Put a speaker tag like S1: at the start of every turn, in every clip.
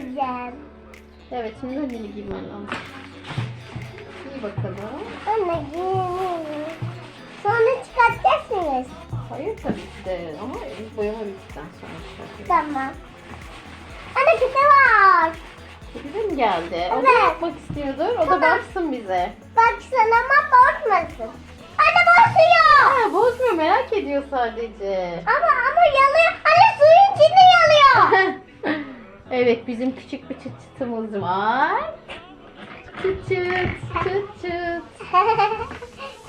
S1: giyeceğim.
S2: Evet şimdi önünü giymen lazım. İyi bakalım.
S1: Anne giyeyim. Sonra çıkartacaksınız.
S2: Hayır tabii ki de ama boyama bittikten sonra çıkartırız.
S1: Tamam. Anne kete var.
S2: Kedi de mi geldi? O da
S1: Evet.
S2: yapmak istiyordur. O da
S1: Tamam.
S2: baksın bize.
S1: Baksana ama bozmasın. Anne bozuyor.
S2: Ha, bozmuyor merak ediyor sadece.
S1: Ama ama yalıyor. Anne suyun içinde yalıyor.
S2: Evet bizim küçük bir çıt çıtımız var. Çıt çıt çıt çıt.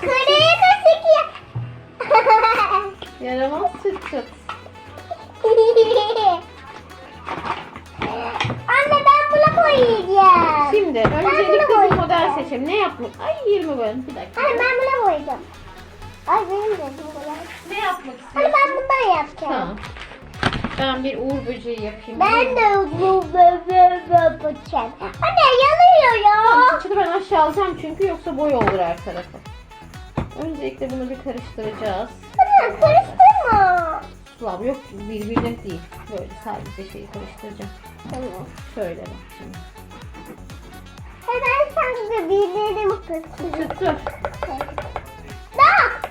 S1: Kuleye de sekiyor.
S2: Yaramaz çıt çıt.
S1: Anne ben buna boyayacağım.
S2: Şimdi öncelikle bir model seçelim. Ne yapmak? Ay 20 bölüm bir dakika.
S1: Anne ben buna boyayacağım. Ay benim de bu boyayacağım.
S2: Ne yapmak
S1: Anne
S2: istiyorsun?
S1: ben bundan yapacağım.
S2: Tamam. Ben bir uğur böceği yapayım.
S1: Ben de bu böyle yapacağım. Anne yanıyor
S2: Tamam,
S1: ya.
S2: çıtı ben aşağı alacağım çünkü yoksa boy olur her tarafı. Öncelikle bunu bir karıştıracağız.
S1: Anne karıştırma.
S2: Sılav yok birbirine değil. Böyle sadece şeyi karıştıracağım.
S1: Tamam.
S2: Şöyle bak şimdi.
S1: Hey ben sanki birilerimi karıştıracağım.
S2: Çıt dur.
S1: Bak.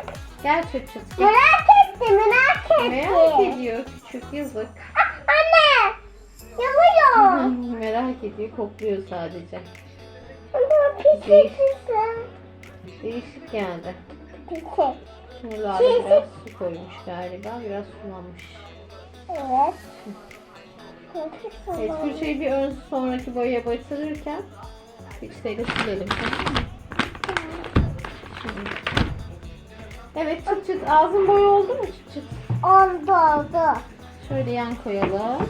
S2: Gel çıt çıt.
S1: Merak ettim merak
S2: Merak ediyor küçük yazık.
S1: Ah, Anne. Yanıyor.
S2: Merak ediyor kokluyor sadece.
S1: Anne pis
S2: Değil.
S1: pis.
S2: Değişik geldi.
S1: Pis.
S2: Lale biraz su koymuş galiba. Biraz sulanmış.
S1: Evet.
S2: Evet fırçayı bir ön sonraki boyaya batırırken fırçayla silelim. tamam mı? Şimdi. Evet çıt çıt ağzın boyu oldu mu çıt çıt?
S1: Oldu oldu.
S2: Şöyle yan koyalım.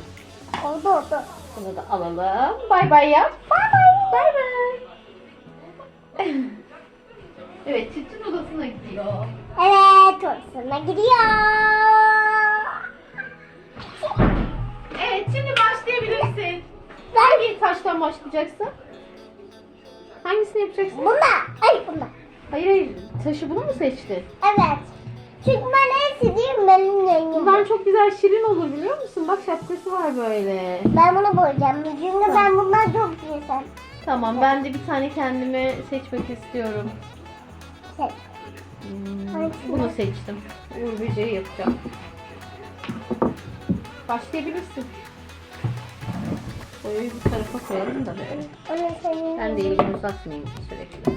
S1: Oldu oldu.
S2: Bunu da alalım. Bay bay yap.
S1: Bay bay.
S2: Bay bay. evet çıt odasına gidiyor.
S1: Evet orasına gidiyor.
S2: Evet şimdi başlayabilirsin. Hangi taştan başlayacaksın? Hangisini yapacaksın?
S1: Bunda. Ay bunda.
S2: Hayır hayır. Taşı bunu mu seçtin?
S1: Evet. Çünkü ben en sevdiğim benim.
S2: Bundan çok güzel şirin olur biliyor musun? Bak şapkası var böyle.
S1: Ben bunu boyayacağım. Çünkü ben bundan çok güzel.
S2: Tamam ben de bir tane kendime seçmek istiyorum.
S1: Şey.
S2: Hmm, bunu seçtim. Uğur böceği yapacağım. Başlayabilirsin. Boyayı bir tarafa koyalım da böyle. Ben de elimi uzatmayayım sürekli.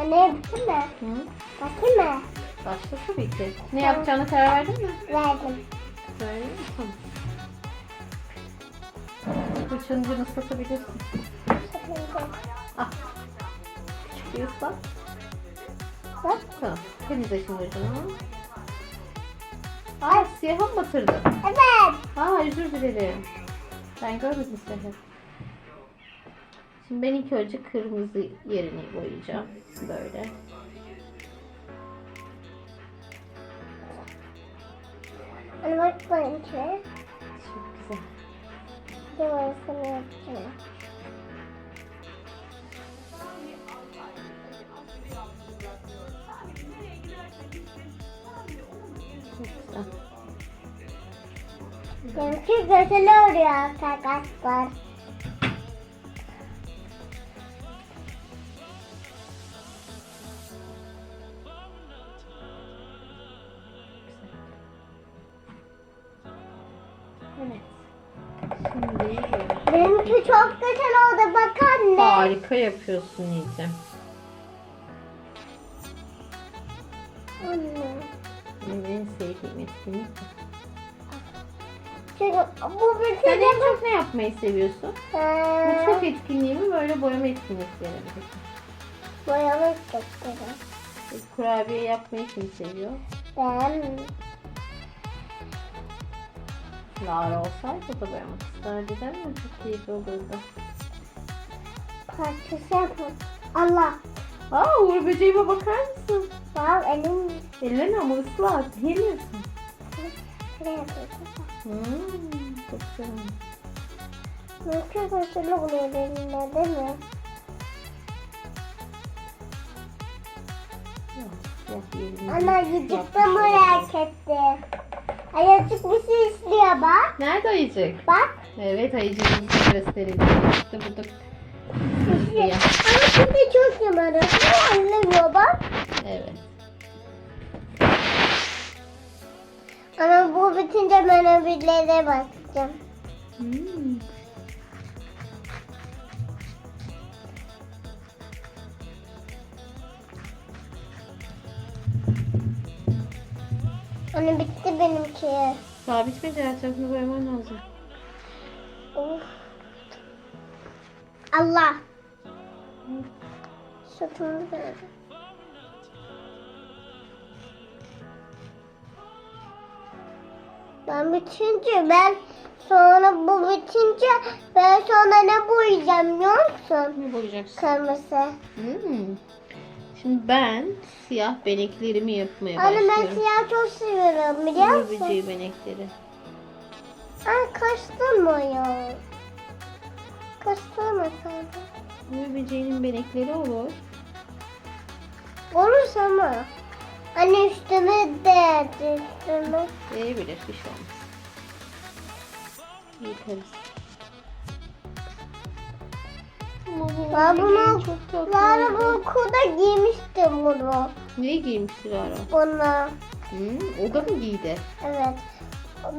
S1: Anne yaptın mı?
S2: Hı?
S1: Bakayım mı?
S2: Başla tabii ki. Ne
S1: Tamam.
S2: yapacağına karar verdin mi?
S1: Verdim.
S2: Tamam. Fırçanı ucunu ıslatabilirsin. Ah. Küçük bir ıslat.
S1: Bak.
S2: Tamam. Temizle şimdi ucunu. Ay siyaha mı batırdın?
S1: Evet.
S2: Aa özür dilerim. Ben görmedim seni. Şimdi ben ilk önce kırmızı yerini boyayacağım. Böyle.
S1: Anne bak benimki.
S2: Çok güzel.
S1: Bir orasını yapacağım.
S2: Çok güzel.
S1: Benimki güzel oluyor arkadaşlar.
S2: Harika yapıyorsun Nilcem.
S1: Anne.
S2: Benim en sevdiğim etkinlik.
S1: Bu bir
S2: Sen
S1: şey
S2: en çok ne yapmayı seviyorsun?
S1: Ee,
S2: Mutfak etkinliği mi böyle boyama etkinlikleri mi?
S1: boyamak istedim.
S2: Kurabiye yapmayı kim seviyor?
S1: Ben
S2: Lara olsaydı o da boyamak isterdi değil mi? Çok keyifli olurdu.
S1: Parçası. Allah.
S2: Aa Uğur böceğime bakar mısın?
S1: Wow elim
S2: Ellerini ama ıslat. Ne diyorsun?
S1: şuraya yapıyorum.
S2: Hmm, çok güzel.
S1: Mümkün güzel oluyor elimde değil mi? Ana gıcıkla
S2: olabilir.
S1: merak etti. Ayazık bir şey istiyor bak.
S2: Nerede ayıcık?
S1: Bak.
S2: Evet ayıcığımızı gösterelim. İşte burada.
S1: İstiyor. Ama şimdi çok yamarı. Anlamıyor bak.
S2: Evet.
S1: Ama bu bitince ben öbürlere bakacağım.
S2: Hmm.
S1: Anne bitti benimki.
S2: Daha bitmedi. Her tarafını boyaman lazım.
S1: Of. Allah. Sütümü böyle. Ben bitince ben sonra bu bitince ben sonra ne boyayacağım biliyor musun?
S2: Ne boyayacaksın?
S1: Kırmızı.
S2: Hmm. Şimdi ben siyah beneklerimi yapmaya
S1: Anne ben
S2: başlıyorum.
S1: siyah çok seviyorum biliyor musun?
S2: böceği benekleri.
S1: Ay kaçtırma ya. Kaçtırma sen.
S2: Uğur böceğinin benekleri olur.
S1: Olur ama. Anne üstüme de üstüme.
S2: Değebilir bir şey olmaz. Yıkarız.
S1: Ben bunu Lara bu okulda giymiştim bunu.
S2: Neyi giymişti Lara?
S1: Bunu.
S2: Hmm, o da mı giydi?
S1: Evet.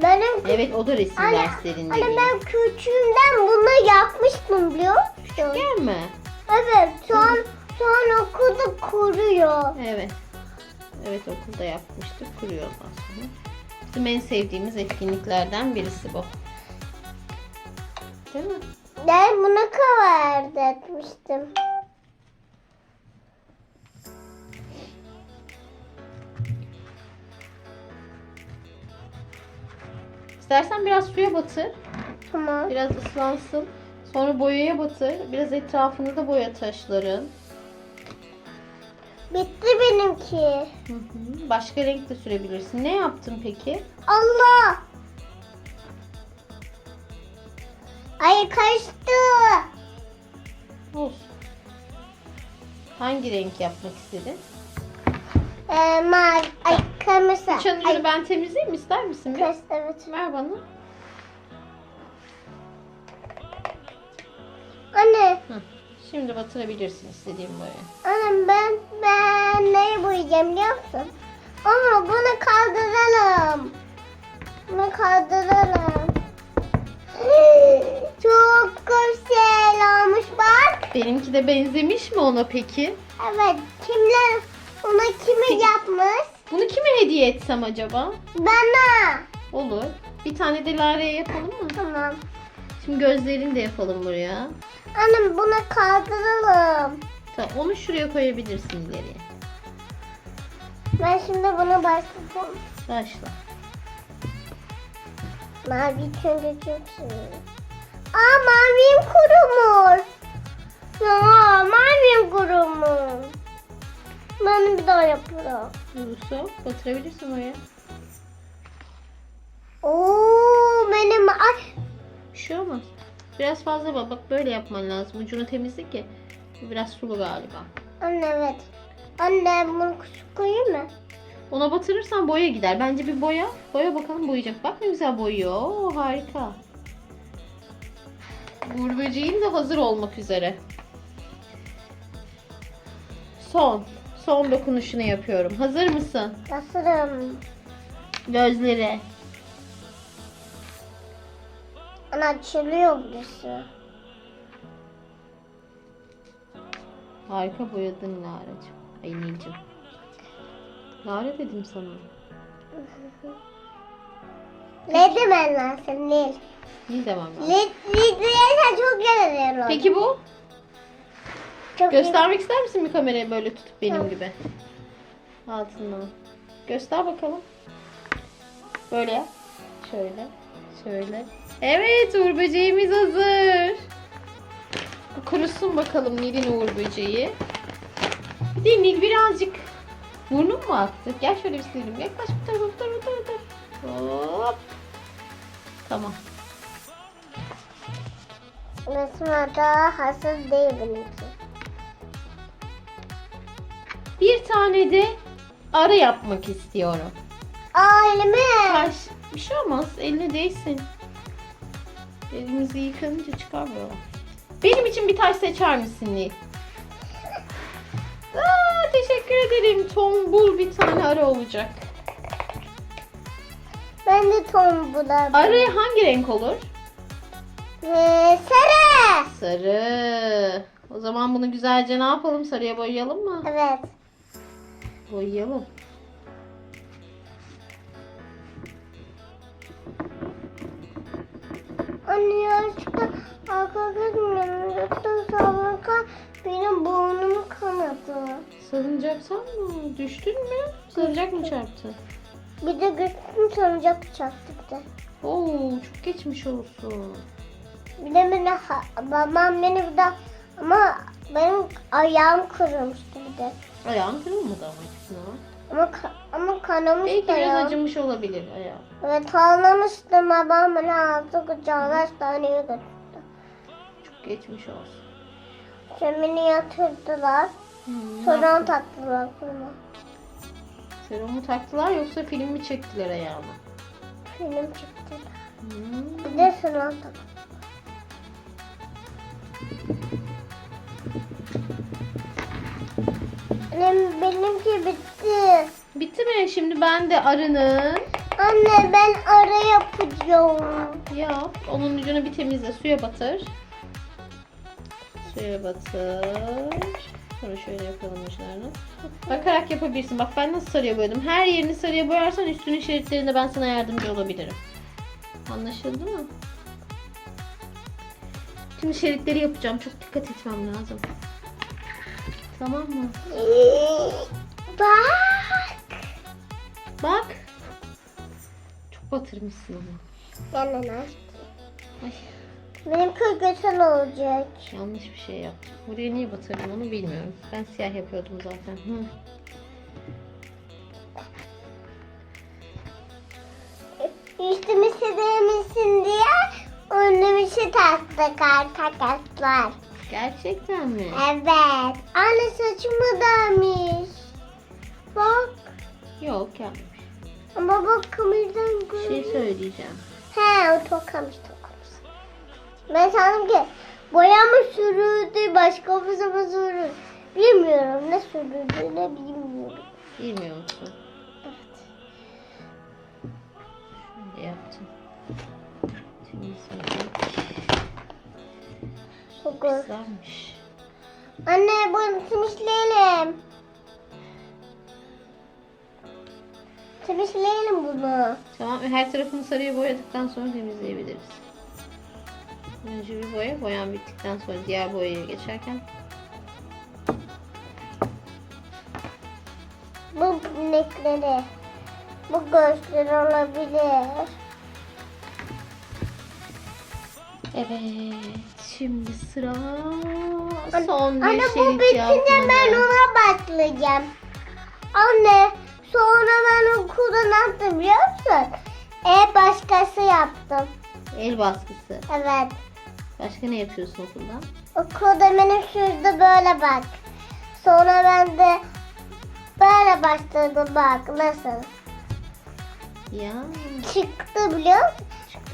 S1: Benim
S2: Evet o da resim
S1: Anne,
S2: derslerinde
S1: anne
S2: giydi.
S1: ben küçüğümden bunu yapmıştım biliyor musun?
S2: Gel mi?
S1: Evet. Şu an okulda kuruyor.
S2: Evet. Evet okulda yapmıştık. Kuruyor ondan sonra. Bizim en sevdiğimiz etkinliklerden birisi bu. Değil mi?
S1: Ben bunu cover etmiştim.
S2: İstersen biraz suya batır.
S1: Tamam.
S2: Biraz ıslansın. Sonra boyaya batır. Biraz etrafını da boya taşların.
S1: Bitti benimki.
S2: Hı hı. Başka renk de sürebilirsin. Ne yaptın peki?
S1: Allah! Ay kaçtı.
S2: Olsun. Hangi renk yapmak istedin?
S1: Ee, mavi. Ay kırmızı.
S2: Ucunu
S1: Ay,
S2: ben temizleyeyim mi? İster misin?
S1: kız, evet.
S2: Ver bana.
S1: Anne,
S2: Hı. Şimdi batırabilirsin istediğin boyaya.
S1: anne ben ben neyi boyayacağım biliyor musun? Ama bunu kaldıralım. Bunu kaldıralım. Çok güzel olmuş bak.
S2: Benimki de benzemiş mi ona peki?
S1: Evet, kimler ona kimi yapmış?
S2: Bunu kime hediye etsem acaba?
S1: Bana.
S2: Olur. Bir tane de Lara'ya yapalım mı?
S1: Tamam.
S2: Şimdi gözlerini de yapalım buraya.
S1: Annem bunu kaldıralım.
S2: Tamam, onu şuraya koyabilirsin ileriye.
S1: Ben şimdi bunu başlayacağım.
S2: Başla.
S1: Mavi çünkü çok seviyorum. Aa mavim kurumuş. Ya mavim kurumuş. Ben bir daha yapıyorum.
S2: Olursa batırabilirsin oraya.
S1: Oo benim ay
S2: Bir şey olmaz. Biraz fazla bak. Bak böyle yapman lazım. Ucunu temizle ki. Biraz sulu galiba.
S1: anne evet. Anne bunu küçük koyayım mı?
S2: Ona batırırsan boya gider. Bence bir boya. Boya bakalım boyayacak. Bak ne güzel boyuyor. Oo, harika. Uğur böceğin de hazır olmak üzere. Son. Son dokunuşunu yapıyorum. Hazır mısın?
S1: Nasılım?
S2: Gözleri.
S1: Ana açılıyor burası.
S2: Harika boyadın Lara'cığım. Ay Nilcim. Lara dedim sana.
S1: Ne demen lazım Nil?
S2: Nil demem lazım.
S1: Nil, Nil diyersen çok yararlı.
S2: Peki bu?
S1: Çok
S2: Göstermek ister misin bir kamerayı böyle tutup benim
S1: Tamam.
S2: gibi? Altından. Göster bakalım. Böyle yap. Şöyle. Şöyle. Evet Uğur böceğimiz hazır. Kurusun bakalım Nil'in Uğur böceği. Bir de Nil birazcık burnun mu aktı? Gel şöyle bir silelim. Yaklaş bu tarafa bu tarafa bu tarafa. Hop. Tamam.
S1: Nasıl daha hazır değil benimki.
S2: Bir tane de arı yapmak istiyorum.
S1: Aa elime.
S2: Taş, Bir şey olmaz. Eline değsin. Elimizi yıkanınca çıkar böyle. Benim için bir taş seçer misin Nil? Aa, teşekkür ederim. Tombul bir tane arı olacak.
S1: Ben de tombula.
S2: Arı hangi renk olur?
S1: Ee, sarı.
S2: Sarı. O zaman bunu güzelce ne yapalım? Sarıya boyayalım mı?
S1: Evet.
S2: Boyayalım.
S1: Anne yaşta arka gitmiyorum. Yaşta sabırka benim burnumu kanadı.
S2: Sarıncaksan mı? Düştün mü? Sarıncak mı çarptı?
S1: Bir de götürdüm sancak çarptı bir de.
S2: Oo, çok geçmiş olsun.
S1: Bir de beni babam beni bir de ama benim ayağım kırılmıştı bir de.
S2: Ayağın kırılmadı ama ikisine var.
S1: Ama ka- ama kanamış
S2: Belki
S1: da
S2: biraz
S1: ya.
S2: acımış olabilir ayağın.
S1: Evet ağlamıştım babam beni aldı kucağına hastaneye götürdü.
S2: Çok geçmiş olsun.
S1: Beni yatırdılar.
S2: Hmm,
S1: Sonra taktılar koluma.
S2: Serumu taktılar yoksa film mi çektiler ayağına?
S1: Film çıktı.
S2: Hmm.
S1: Bir de sınav taktı. Annem benimki bitti.
S2: Bitti mi? Şimdi ben de arının
S1: Anne ben ara yapacağım.
S2: yap. Onun ucunu bir temizle. Suya batır. Suya batır. Sonra şöyle yapalım uçlarını. Bakarak yapabilirsin. Bak ben nasıl sarıya boyadım. Her yerini sarıya boyarsan üstünün şeritlerinde ben sana yardımcı olabilirim. Anlaşıldı mı? Şimdi şeritleri yapacağım. Çok dikkat etmem lazım. Tamam mı?
S1: Bak.
S2: Bak. Çok batırmışsın ama.
S1: Yanına.
S2: Ay,
S1: Benimki güzel olacak.
S2: yanlış bir şey yaptım. Buraya niye batırdım onu bilmiyorum. Ben siyah yapıyordum zaten. Hı.
S1: Üstümü silemişsin diye önümüzü taktık arkadaşlar.
S2: Gerçekten mi?
S1: Evet. Anne saçımı dağmış. Bak.
S2: Yok yapmış.
S1: Ama bak kameriden
S2: Bir
S1: görüyor.
S2: şey söyleyeceğim.
S1: He o tokamış tokamış. Ben sandım ki boya mı sürüldü başka bir zaman sürüldü. Bilmiyorum ne sürüldü ne bilmiyorum.
S2: Bilmiyor musun?
S1: Evet.
S2: Şöyle yaptım.
S1: Çok
S2: Güzelmiş.
S1: Anne bunu temizleyelim. Temizleyelim bunu.
S2: Tamam her tarafını sarıya boyadıktan sonra temizleyebiliriz. Önce bir boya, boyan bittikten sonra diğer boyaya geçerken
S1: Bu inekleri. Bu gözler olabilir.
S2: Evet, şimdi sıra son bir
S1: Anne bu
S2: şerit
S1: bitince
S2: yapmada.
S1: ben ona başlayacağım. Anne sonra ben okulda ne yaptım biliyor musun? E başkası yaptım.
S2: El baskısı.
S1: Evet.
S2: Başka ne yapıyorsun okulda?
S1: Okulda benim şurada böyle bak. Sonra ben de böyle başladım bak nasıl.
S2: Ya.
S1: Çıktı biliyor musun?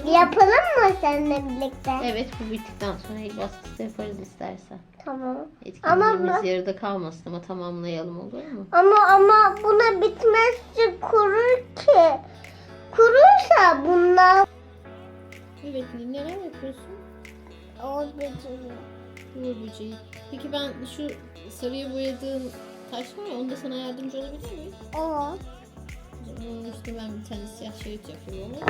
S1: Yapalım mı seninle birlikte?
S2: Evet bu bittikten sonra el baskısı yaparız istersen.
S1: Tamam.
S2: Etkinliğimiz
S1: Ama
S2: yarıda kalmasın ama tamamlayalım olur mu?
S1: Ama ama buna bitmezse kurur ki. Kurursa bunlar
S2: Evet neler yapıyorsun?
S1: o bitiriyor.
S2: Uğur böceği. Peki ben şu sarıya boyadığım taş var ya onda sana yardımcı olabilir miyim?
S1: O
S2: O zaman ben bir tane siyah şerit yapayım olur mu?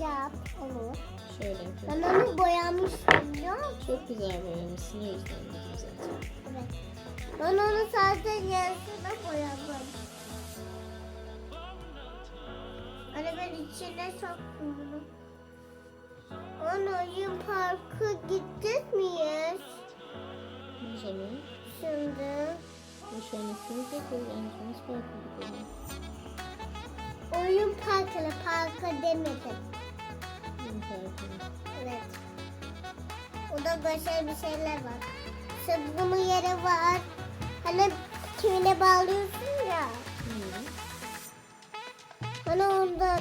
S1: Yap olur.
S2: Şöyle yapıyorum.
S1: Ben onu boyamıştım biliyor musun?
S2: Çok güzel boyamışsın o yüzden dedim zaten.
S1: Evet. Ben onu sadece yarısına boyadım. Hani ben içine soktum. Onu oyun parkı gidecek miyiz?
S2: O zaman
S1: Şimdi.
S2: bu üstümüz yok. Öğrencimiz farklı gidelim.
S1: Oyun parkı, parka demedim. Evet. O da güzel bir şeyler var. Sabunu yeri var. Hani kimine bağlıyorsun ya.
S2: Hı.
S1: Hani onda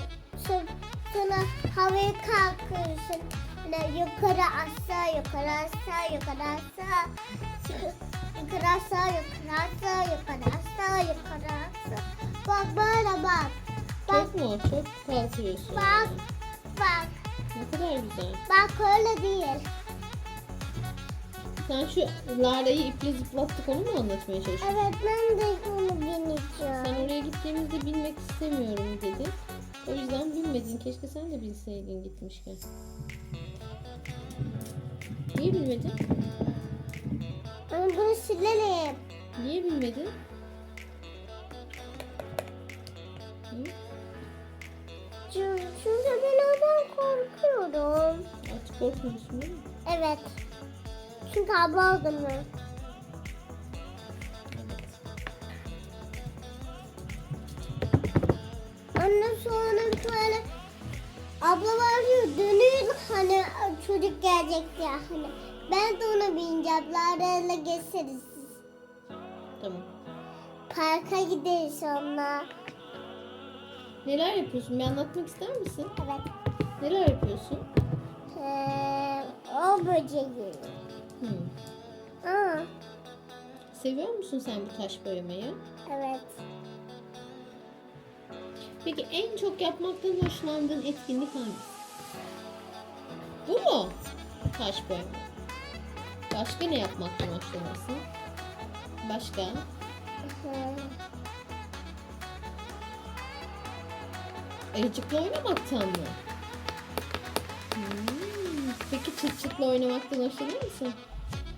S1: sonra havaya kalkıyorsun. Böyle yukarı aşağı yukarı aşağı yukarı aşağı. Yukarı aşağı yukarı aşağı yukarı aşağı yukarı aşağı. Bak böyle bak. Bak
S2: Çok mu? Çok kalkıyorsun.
S1: bak bak.
S2: Ne kadar güzel.
S1: Bak öyle değil.
S2: Sen şu Lara'yı iple zıplattık onu mu anlatmaya çalışıyorsun?
S1: Evet ben de onu
S2: Sen
S1: bineceğim.
S2: oraya gittiğimizde bilmek istemiyorum dedin. O yüzden bilmedin. Keşke sen de bilseydin gitmişken. Niye bilmedin?
S1: Ama bunu silelim.
S2: Niye bilmedin?
S1: Çünkü ben ondan korkuyorum.
S2: Artık korkmuyorsun değil mi?
S1: Evet. Çünkü abla aldım ben. Ondan sonra böyle abla var ya dönüyor hani çocuk gelecek ya hani. Ben de ona bineceğim. Lara'yla geçeriz.
S2: Tamam.
S1: Parka gideriz onunla.
S2: Neler yapıyorsun? Bir anlatmak ister misin?
S1: Evet.
S2: Neler yapıyorsun?
S1: Ee, o böceği.
S2: Hı.
S1: Aa,
S2: Seviyor musun sen bu taş boyamayı?
S1: evet.
S2: Peki en çok yapmaktan hoşlandığın etkinlik hangisi? Bu mu? Taş boyama. Başka ne yapmaktan hoşlanırsın? Başka?
S1: Ee,
S2: Ayıcıkla oynamaktan mı? Hmm, Peki çıt çıtla oynamaktan hoşlanır mısın?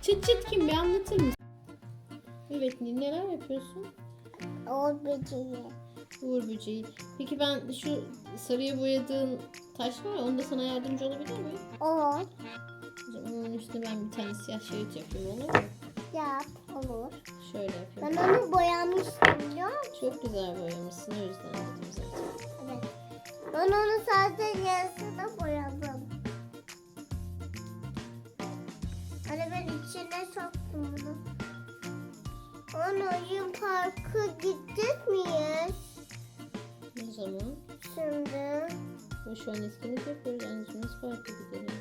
S2: Çıt çıt kim? Bir anlatır mısın? Evet, neler yapıyorsun?
S1: o böceği.
S2: Uğur böceği. Peki ben şu sarıya boyadığın taş var ya, onda sana yardımcı olabilir miyim?
S1: O
S2: O zaman onun üstüne ben bir tane siyah şerit yapayım olur mu?
S1: yap olur.
S2: Şöyle
S1: Ben
S2: yapayım.
S1: onu boyamıştım biliyor musun?
S2: Çok güzel boyamışsın o yüzden dedim zaten.
S1: Ben onu sadece yarısını boyadım. Hani ben içine soktum bunu. Onu oyun parkı gittik miyiz?
S2: O zaman
S1: Şimdi
S2: bu şu an etkinlik yapıyoruz. Anneciğim nasıl farklı gidelim?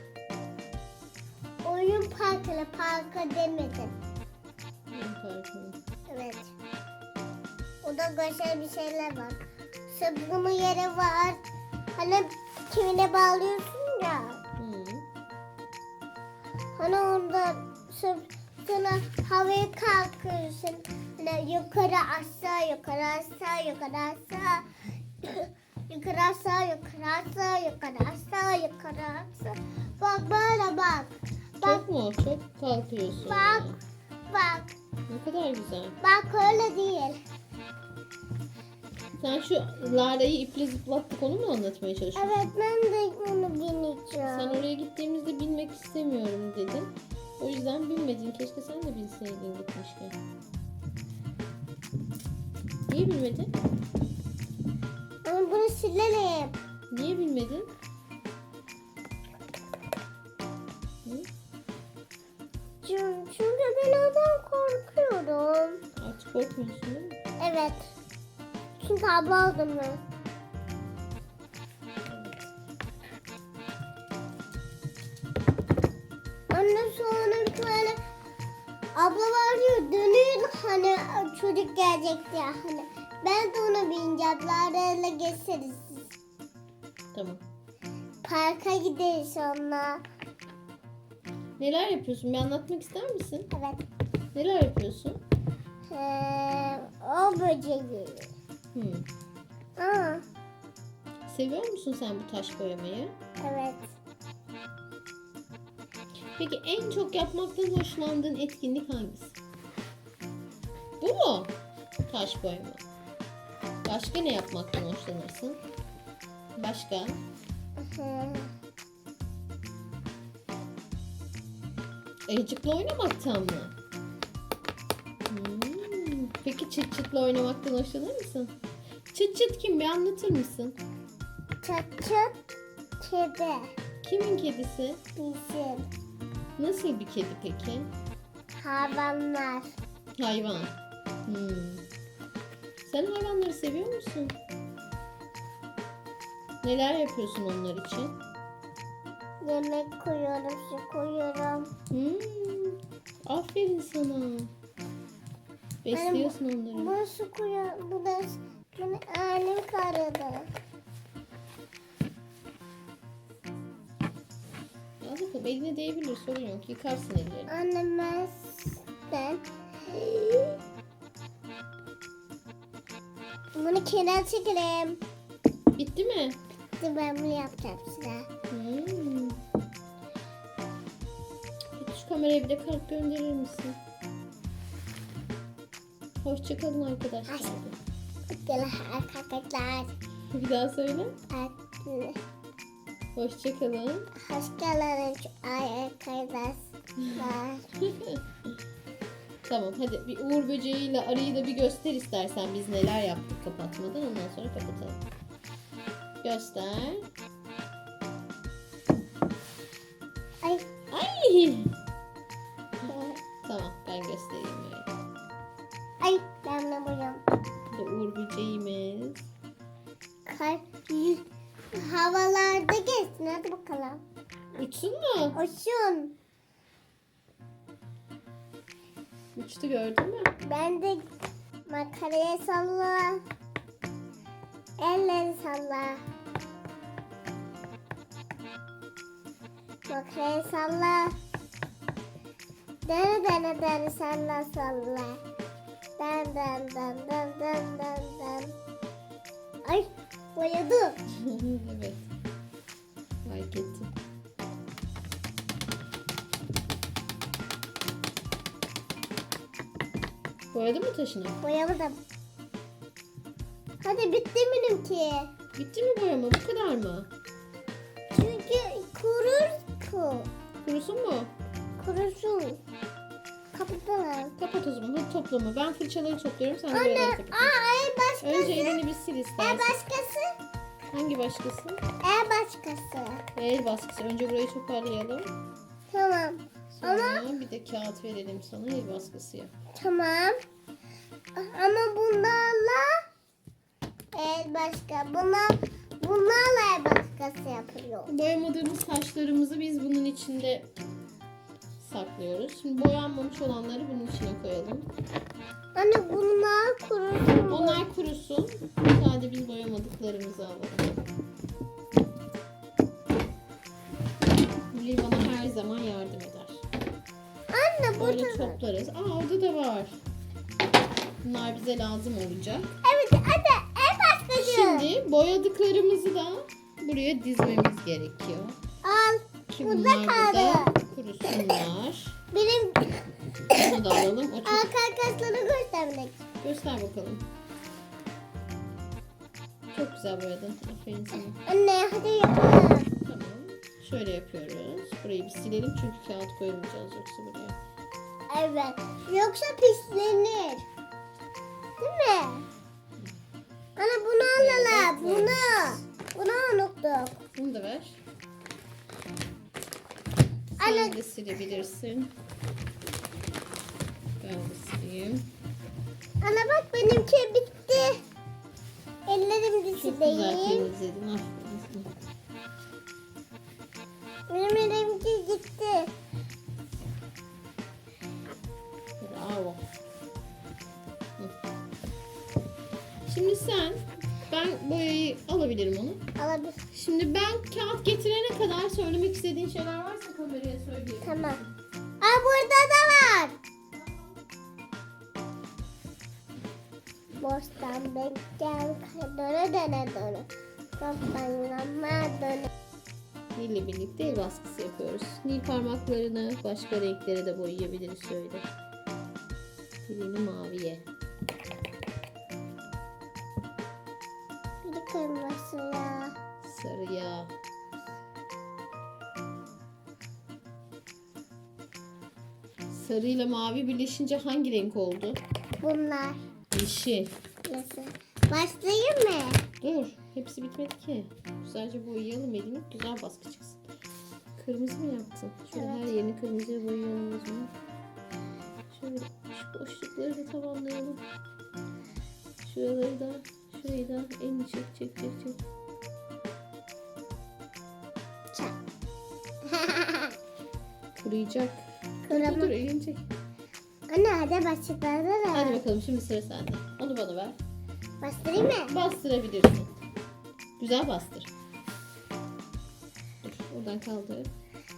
S1: oyun parkıyla parka demedim.
S2: Benim parkım.
S1: Evet. O da güzel bir şeyler var. Sabunun yeri var. Hani kimine bağlıyorsun ya.
S2: Hı.
S1: Hani onda sonra havaya kalkıyorsun. Hani yukarı aşağı yukarı aşağı yukarı aşağı. yukarı aşağı yukarı aşağı yukarı aşağı yukarı aşağı. Bak böyle bak. Bak
S2: Çok mu? Çok kalkıyorsun.
S1: Bak. bak.
S2: Ne kadar güzel.
S1: Bak öyle değil.
S2: Sen şu Lara'yı iple zıplattık onu mu anlatmaya çalışıyorsun?
S1: Evet ben de onu
S2: Sen
S1: bineceğim.
S2: oraya gittiğimizde bilmek istemiyorum dedin. O yüzden bilmedin. Keşke sen de bilseydin gitmişken. Niye bilmedin?
S1: Ama bunu silelim.
S2: Niye bilmedin? Hı?
S1: Çünkü ben ondan korkuyorum.
S2: Artık korkmuyorsun değil mi?
S1: Evet. Çünkü abla aldım ben. Ondan sonra böyle abla var ya dönüyor hani çocuk gelecek ya hani. Ben de ona bineceğim. Lara'yla geçeriz.
S2: Tamam.
S1: Parka gideriz onunla.
S2: Neler yapıyorsun? Bir anlatmak ister misin?
S1: Evet.
S2: Neler yapıyorsun?
S1: Ee, o böceği.
S2: Hı.
S1: Aa,
S2: Seviyor musun sen bu taş boyamayı?
S1: evet.
S2: Peki en çok yapmaktan hoşlandığın etkinlik hangisi? Bu mu? Taş boyama. Başka ne yapmaktan hoşlanırsın? Başka?
S1: Ee,
S2: Ayıcıkla oynamaktan mı? Peki çıt çıtla oynamaktan hoşlanır mısın? Çıt çıt kim bir anlatır mısın?
S1: Çıt çıt kedi.
S2: Kimin kedisi?
S1: Bizim
S2: Nasıl bir kedi peki?
S1: hayvanlar.
S2: Hayvan. Hmm. Sen hayvanları seviyor musun? Neler yapıyorsun onlar için?
S1: Yemek koyuyorum, su koyuyorum.
S2: Hmm, aferin sana. Besliyorsun onları.
S1: Bu su koyuyorum. Bu da bunu annem karadı.
S2: Bakalım eline değebilir sorun yok. Yıkarsın ellerini.
S1: Annem ben bunu kenara çekelim.
S2: Bitti mi?
S1: Şimdi ben bunu yapacağım size.
S2: Hmm. Şu kameraya bir de kalp gönderir misin? Hoşçakalın arkadaşlar.
S1: Gel arkadaşlar.
S2: Bir daha söyle. Hoşçakalın.
S1: Hoş geldiniz arkadaşlar.
S2: tamam hadi bir Uğur böceğiyle arıyı da bir göster istersen biz neler yaptık kapatmadan ondan sonra kapatalım. Göster.
S1: Ay.
S2: Ay! Da Uğur böceğimiz.
S1: Kalp havalarda geçsin hadi bakalım.
S2: Uçsun mu?
S1: Uçun.
S2: Uçtu gördün mü?
S1: Ben de makaraya salla. Elleri salla. Makaraya salla. Dene dene dene salla salla. Dan dan dan dan dan dan dan. Ay boyadı.
S2: evet. Fark ettim. Boyadın mı taşını?
S1: Boyamadım. Hadi bitti benimki.
S2: Bitti mi boyama? Bu kadar mı?
S1: Çünkü kurur ku.
S2: Kurusun mu?
S1: Kurusun.
S2: Kapat o zaman. Hadi toplama. Ben fırçaları topluyorum. Sen de
S1: Anne, aa,
S2: kapat.
S1: ay başkası.
S2: Önce elini bir sil
S1: E
S2: istersen.
S1: başkası.
S2: Hangi başkası?
S1: E başkası.
S2: El baskısı. Önce burayı toparlayalım.
S1: Tamam.
S2: Sonra bir de kağıt verelim sana. El baskısı yap.
S1: Tamam. Ama bunlarla el başka. Bunlar, bunlarla el başkası yapıyor.
S2: Boyamadığımız taşlarımızı biz bunun içinde saklıyoruz. Şimdi boyanmamış olanları bunun içine koyalım.
S1: Anne bunlar kurusun.
S2: Onlar kurusun. Sadece biz boyamadıklarımızı alalım. Nil bana her zaman yardım eder.
S1: Anne
S2: Böyle
S1: burada.
S2: toplarız. Aa orada da var. Bunlar bize lazım olacak.
S1: Evet hadi el başkası.
S2: Şimdi boyadıklarımızı da buraya dizmemiz gerekiyor.
S1: Al.
S2: Ki
S1: Burada
S2: bunlar burada
S1: kaldı.
S2: kurusunlar.
S1: Benim
S2: Bunu da alalım. O çok...
S1: arkadaşlara göstermek.
S2: Göster bakalım. Çok güzel boyadın. Aferin sana.
S1: Anne hadi yapalım.
S2: Tamam. Şöyle yapıyoruz. Burayı bir silelim çünkü kağıt koymayacağız yoksa buraya.
S1: Evet. Yoksa pislenir. Değil mi? Ana bunu alalım. Bunu. Bunu unuttuk.
S2: Bunu da ver. Sen de silebilirsin. Ben de sileyim.
S1: Ana bak benimki bitti. Ellerim
S2: Çok güzel
S1: değil.
S2: temizledin. Aferin sana.
S1: Benim elimki gitti.
S2: Bravo. Şimdi sen, ben boyayı alabilirim onu.
S1: Alabilir.
S2: Şimdi ben kağıt getirene kadar söylemek istediğin şeyler kameraya söyleyelim.
S1: Tamam. Aa burada da var. Bostan bekleyen döne döne döne. Toplanma döne.
S2: Nil'le birlikte el baskısı yapıyoruz. Nil parmaklarını başka renklere de boyayabiliriz şöyle. Birini maviye.
S1: Bir kırmızıya.
S2: Sarıya. Sarıyla mavi birleşince hangi renk oldu?
S1: Bunlar.
S2: Yeşil.
S1: Nasıl? Başlayayım mı?
S2: Dur. Hepsi bitmedi ki. Güzelce boyayalım elini. Güzel baskı çıksın. Kırmızı mı yaptın? Şöyle
S1: evet.
S2: her yerini kırmızıya boyayalım o zaman. Şöyle şu boşlukları da tamamlayalım. Şuraları da, şurayı da elini çek çek çek çek. Kuruyacak. Dur dur, elini çek.
S1: Anne hadi başlayalım.
S2: Hadi bakalım şimdi sıra sende. Onu bana ver.
S1: Bastırayım mı?
S2: Bastırabilirsin. Güzel bastır. Dur oradan kaldır.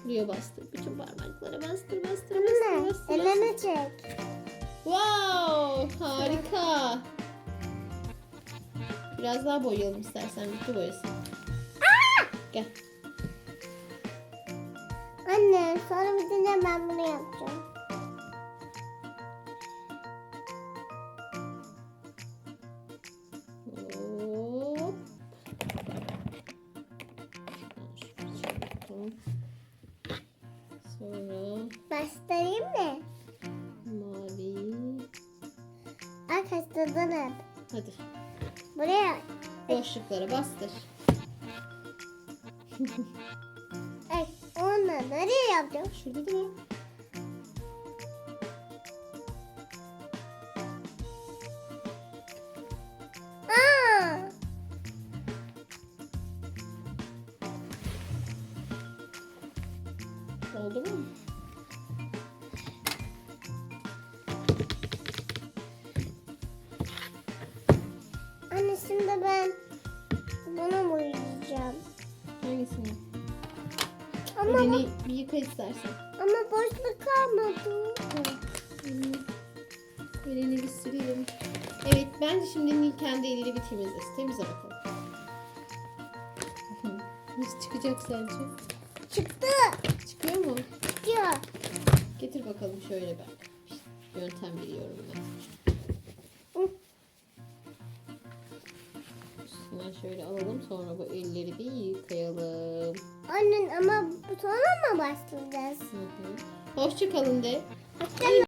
S2: Buraya bastır. Bütün parmaklara bastır bastır bastır bastır.
S1: elini çek.
S2: Wow harika. Biraz daha boyayalım istersen. Bitti boyası. Gel.
S1: Anne sonra bitince ben bunu yapacağım.
S2: Sonra
S1: Bastırayım mı?
S2: mavi.
S1: Arkadaşlar hep.
S2: Hadi
S1: Buraya
S2: boşluklara bastır.
S1: yapacağım?
S2: Şurada! Oldu mu?
S1: Anne şimdi ben bunu boyayacağım.
S2: Hangisini?
S1: Ama,
S2: Elini bir yıka istersen.
S1: ama boşluk kalmadı.
S2: Elini, bir silelim. Evet bence şimdi Nil kendi eliyle bir temizlesin. Temizle bakalım. Nasıl çıkacak sence?
S1: Çıktı.
S2: Çıkıyor mu?
S1: Çıkıyor.
S2: Getir bakalım şöyle ben. Yöntem biliyorum ben. Üstünden şöyle alalım sonra bu elleri bir yıkayalım.
S1: Anne ama başlayacağız?
S2: Hı hı. Hoşça kalın de.
S1: Hatta